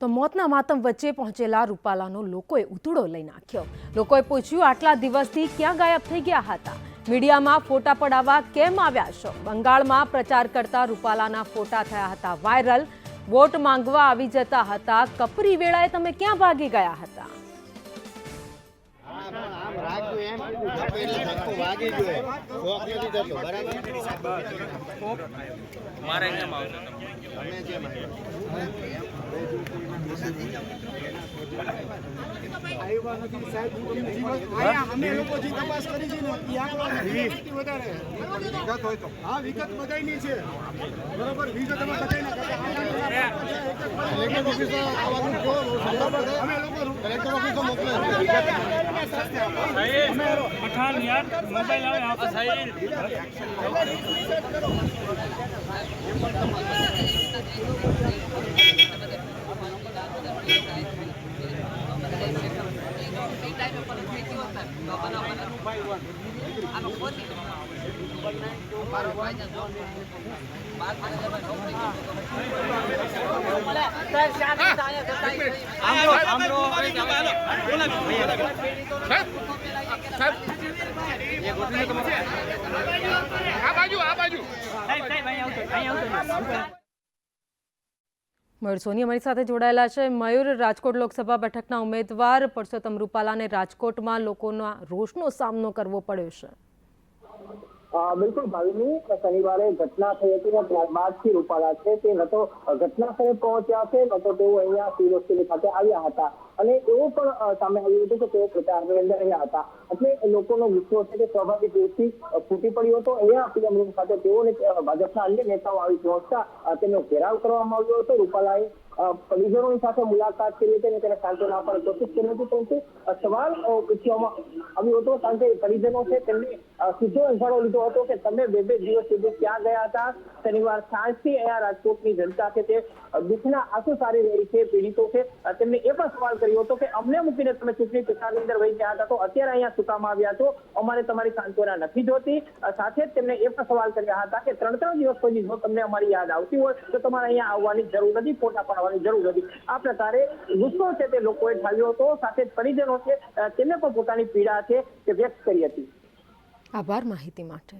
તો મોતના માતમ વચ્ચે પહોંચેલા રૂપાલાનો લોકોએ ઉતડો લઈ નાખ્યો. લોકોએ પૂછ્યું, આટલા દિવસથી ક્યાં ગાયબ થઈ ગયા હતા? મીડિયામાં ફોટા પડાવવા કેમ આવ્યા છો? બંગાળમાં પ્રચાર કરતા રૂપાલાના ફોટા થયા હતા વાયરલ. વોટ માંગવા આવી જતા હતા. કપરી વેળાએ તમે ક્યાં ભાગી ગયા હતા? આમ એમ. એટલે ધક્કો વાગી ગયો એમ. શોખ નથી થતો બરાબર? મારે કેમ તમે અમે. લોકો છે વિગત છે યાર મોબાઈલ આવે કલેક્ટર ઓફિસે મોકલે મોબાઈલ આવે મયુર સોની અમારી સાથે જોડાયેલા છે. મયુર, રાજકોટ લોકસભા બેઠકના ઉમેદવાર પરસોત્તમ રૂપાલાને રાજકોટમાં લોકોના રોષનો સામનો કરવો પડ્યો છે. બિલકુલ ભાવિની શનિવારે ઘટના થઈ હતી ને ત્યારબાદથી રૂપાલા છે. તે ન તો ઘટના સ્થળે પહોંચ્યા છે ન તો તેઓ અહીંયા હોસ્પિટલ ખાતે આવ્યા હતા. અને એવું પણ સામે આવ્યું હતું કે તેઓ પ્રચારની અંદર રહ્યા હતા. એટલે લોકોનો ગુસ્સો છે તે સ્વાભાવિક રૂપથી ફૂટી પડ્યો હતો. અહીંયા પીએમ રૂમ ખાતે તેઓને ભાજપના અન્ય નેતાઓ આવી પહોંચતા તેનો ઘેરાવ કરવામાં આવ્યો હતો. રૂપાલાએ પરિજનોની સાથે મુલાકાત કરી હતી અને તેને સાંત્વના આપવાની કોશિશ કરી હતી પરંતુ સવાલ પૂછવામાં આવ્યો હતો કારણ કે પરિજનો છે તેમને સીધો ઇશારો લીધો હતો કે તમે બે બે દિવસ સુધી ક્યાં ગયા હતા શનિવાર સાંજથી અહીંયા રાજકોટની જનતા છે તે દુઃખના આંસુ સારી રહી છે પીડિતો છે તેમને એ પણ સવાલ કર્યો હતો કે અમને મૂકીને તમે ચૂંટણી પ્રચારની અંદર વહી ગયા હતા તો અત્યારે અહીંયા સુકામાં આવ્યા છો અમારે તમારી સાંત્વના નથી જોતી સાથે જ તેમને એ પણ સવાલ કર્યા હતા કે ત્રણ ત્રણ દિવસ પછી જો તમને અમારી યાદ આવતી હોય તો તમારે અહીંયા આવવાની જરૂર નથી ફોટા પાડવાની જરૂર નથી આ પ્રકારે ગુસ્સો છે તે લોકોએ ઠાલ્યો હતો. સાથે પરિજનો છે તેમને પણ પોતાની પીડા છે તે વ્યક્ત કરી હતી. આભાર માહિતી માટે.